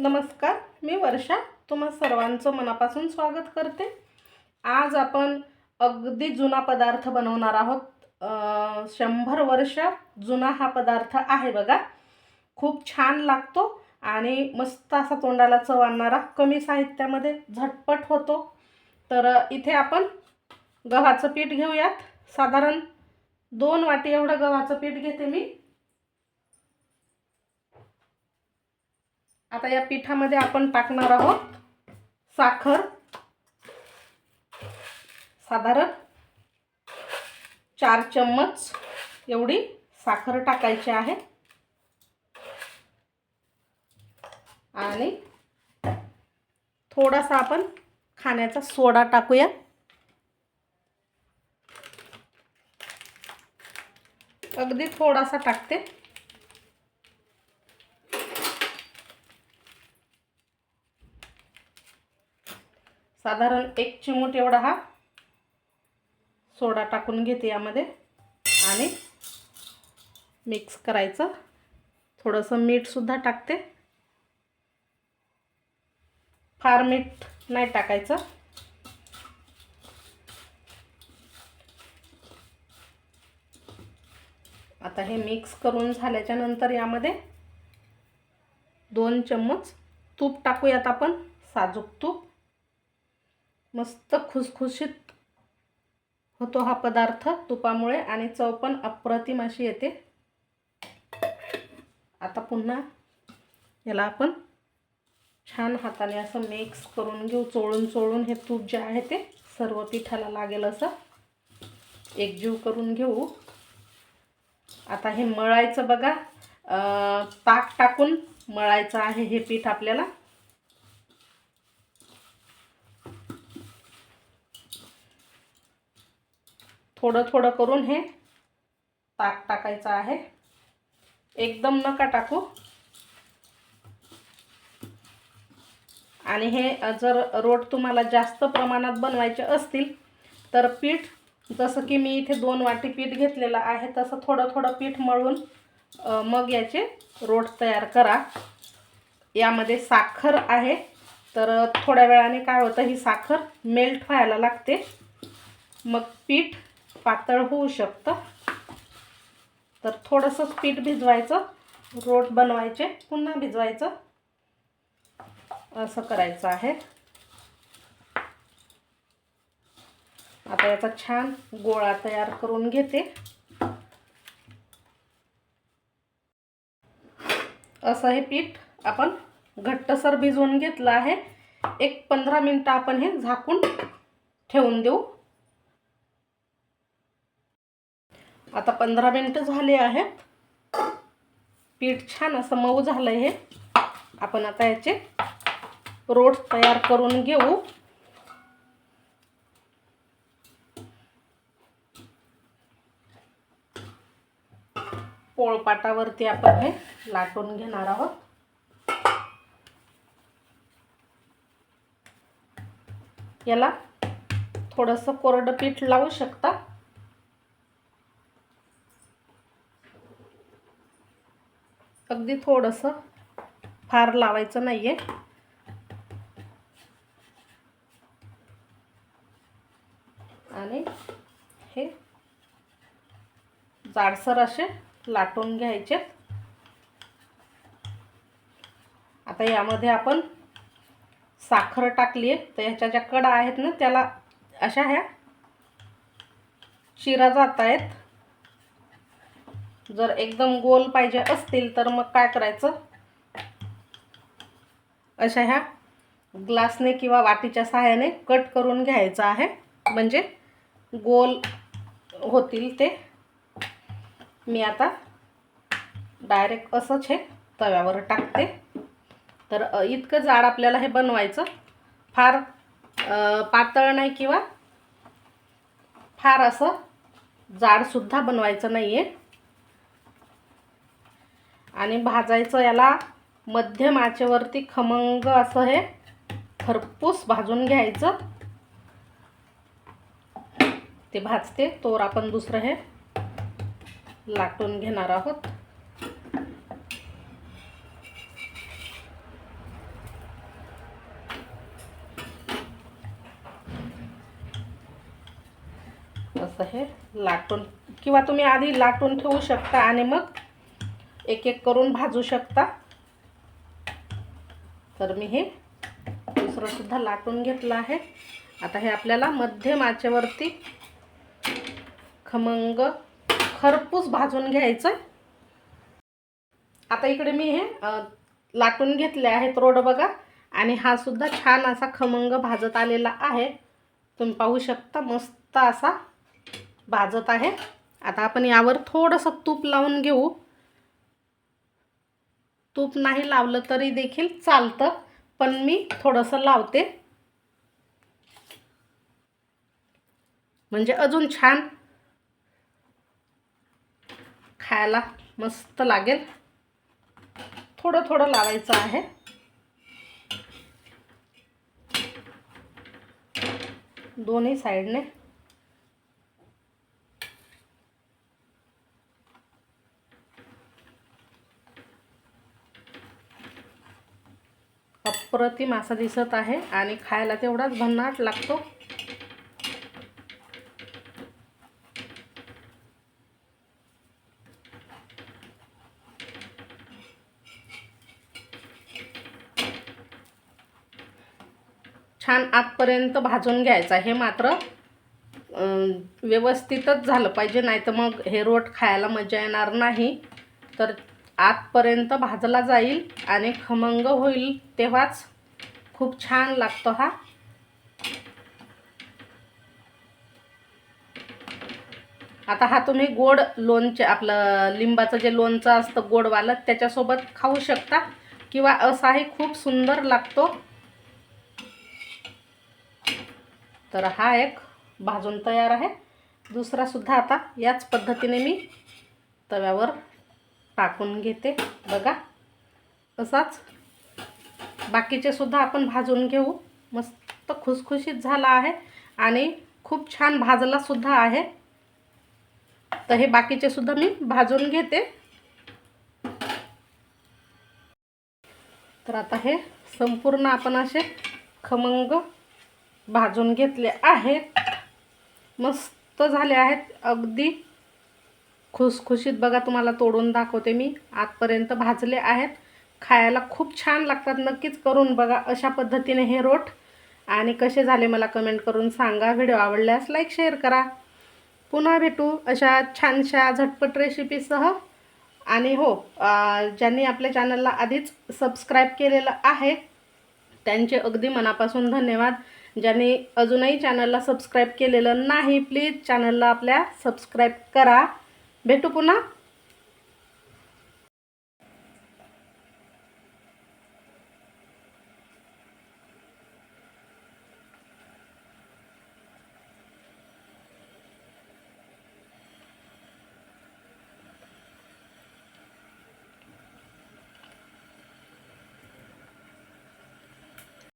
नमस्कार मी वर्षा. तुम्हा सर्वांचं मनापासून स्वागत करते. आज आपण अगदी जुना पदार्थ बनवणार आहोत. शंभर वर्ष जुना हा पदार्थ आहे बघा. खूप छान लागतो आणि मस्त असा तोंडाला चव आणणारा कमी साहित्यामध्ये झटपट होतो. तर इथे आपण गव्हाचं पीठ घेऊयात. साधारण दोन वाटी एवढं गव्हाचं पीठ घेते मी. आता या पिठामध्ये आपण टाकणार आहोत साखर. साधारण चार चम्मच एवढी साखर टाकायची आहे. आणि थोडासा आपण खाण्याचा सोडा टाकूया. अगदी थोडासा टाकते. साधारण एक चिमूट एवढा हा सोडा टाकून घेते यामध्ये. आणि मिक्स करायचं. थोडंसं मीठसुद्धा टाकते. फार मीठ नाही टाकायचं. आता हे मिक्स करून झाल्याच्यानंतर यामध्ये दोन चम्मच तूप टाकूयात आपण. साजूक तूप. मस्त खुसखुशीत होतो हा पदार्थ तुपामुळे आणि चव पण अप्रतिम अशी येते. आता पुन्हा याला आपण छान हाताने असं मिक्स करून घेऊ. चोळून चोळून हे तूप जे आहे ते सर्व पिठाला लागेल असं. एकजीव करून घेऊ. आता हे मळायचं बघा. ताक टाकून मळायचं आहे हे पीठ आपल्याला. थोडं थोडं करून हे ताक टाकायचं आहे. एकदम नका टाकू. आणि हे जर रोट तुम्हाला जास्त प्रमाणात बनवायचे असतील तर पीठ जसं की मी इथे दोन वाटी पीठ घेतलेलं आहे तसं थोडं थोडं पीठ मळून मग याचे रोट तयार करा. यामध्ये साखर आहे तर थोड्या वेळाने काय होतं ही साखर मेल्ट व्हायला लागते. मग पीठ पातळ होऊ शकतं. तर थोडंसंच पीठ भिजवायचं रोट बनवायचे पुन्हा भिजवायचं. असं करायचं आहे. आता याचा छान गोळा तयार करून घेते. असं हे पीठ आपण घट्टसर भिजवून घेतलं आहे. एक पंधरा मिनटं आपण हे झाकून ठेवून देऊ. आता पंधरा मिनटं झाले आहेत. पीठ छान असं मऊ झालं हे. आपण आता याचे रोट तयार करून घेऊ. पोळपाटावरती आपण हे लाटून घेणार आहोत. याला थोडंसं कोरडं पीठ लावू शकता. अगदी थोडंसं फार लावायचं नाही आहे आणि हे जाडसर असे लाटून घ्यायचे आता यामध्ये आपण साखर टाकली आहे तर ह्याच्या ज्या कडा आहेत ना त्याला अशा ह्या शिरा जात आहेत जर एकदम गोल पाहिजे असतील तर मग काय करायचं? अशा ह्या ग्लासने किंवा वाटीच्या सहाय्याने कट करून घ्यायचं आहे. म्हणजे गोल होतील ते. मी आता डायरेक्ट असंच हे तव्यावर टाकते. तर इतकं जाड आपल्याला हे बनवायचं. फार पातळ नाही किंवा फार असं जाडसुद्धा बनवायचं नाही आहे आणि भाजायचं याला मध्यम आचेवरती खमंग असं हे खरपूस भाजून घ्यायचं. ते भाजते तोर आपण दुसरं हे लाटून घेणार आहोत. असं हे लाटून किंवा तुम्ही आधी लाटून ठेवू शकता आणि मग एक एक करून भाजू शकता. तर मी हे दुसरंसुद्धा लाटून घेतलं आहे. आता हे आपल्याला मध्यम आचेवरती खमंग खरपूस भाजून घ्यायचं. आता इकडे मी हे लाटून घेतले आहेत रोड बघा. आणि हा सुद्धा छान असा खमंग भाजत आलेला आहे. तुम्ही पाहू शकता मस्त असा भाजत आहे. आता आपण यावर थोडंसं तूप लावून घेऊ. तूप नाही लावलं तरी देखील चालतं पण मी थोडंसं लावते. म्हणजे अजून छान खायला मस्त लागेल. थोडं थोडं लावायचं आहे. दोन्ही साईडने अप्रतिम असा दिसत आहे आणि खायला तेवढाच भन्नाट लागतो. छान आतपर्यंत भाजून घ्यायचा. हे मात्र व्यवस्थितच झालं पाहिजे नाही तर मग हे रोट खायला मजा येणार नाही. तर आतपर्यंत भाजला जाईल आणि खमंग होईल तेव्हाच खूप छान लागतो हा. आता हा तुम्ही गोड लोणचे आपलं लिंबाचं जे लोणचं असतं गोडवालं त्याच्यासोबत खाऊ शकता किंवा असाही खूप सुंदर लागतो. तर हा एक भाजून तयार आहे. दुसरा सुद्धा आता याच पद्धतीने मी तव्यावर टाकून घेते. बघा. असाच बाकीचे सुद्धा आपण भाजून घेऊ. मस्त खुसखुशीत झाला आहे आणि खूप छान भाजलासुद्धा आहे. तर हे बाकीचे सुद्धा मी भाजून घेते. तर आता हे संपूर्ण आपण असे खमंग भाजून घेतले आहेत. मस्त झाले आहेत. अगदी खुसखुशीत बघा तुम्हाला तोडून दाखवते मी. आतपर्यंत भाजले आहेत. खायला खूप छान लागतात. नक्कीच करून बघा अशा पद्धतीने हे रोट. आणि कसे झाले मला कमेंट करून सांगा. व्हिडिओ आवडल्यास लाईक शेअर करा. पुन्हा भेटू अशा छानशा झटपट रेसिपीसह आणि हो ज्यांनी आपल्या चॅनलला आधीच सबस्क्राईब केलेलं आहे त्यांचे अगदी मनापासून धन्यवाद. ज्यांनी अजूनही चॅनलला सबस्क्राईब केलेलं नाही प्लीज चॅनलला आपल्या सबस्क्राईब करा. भेटू पुन्हा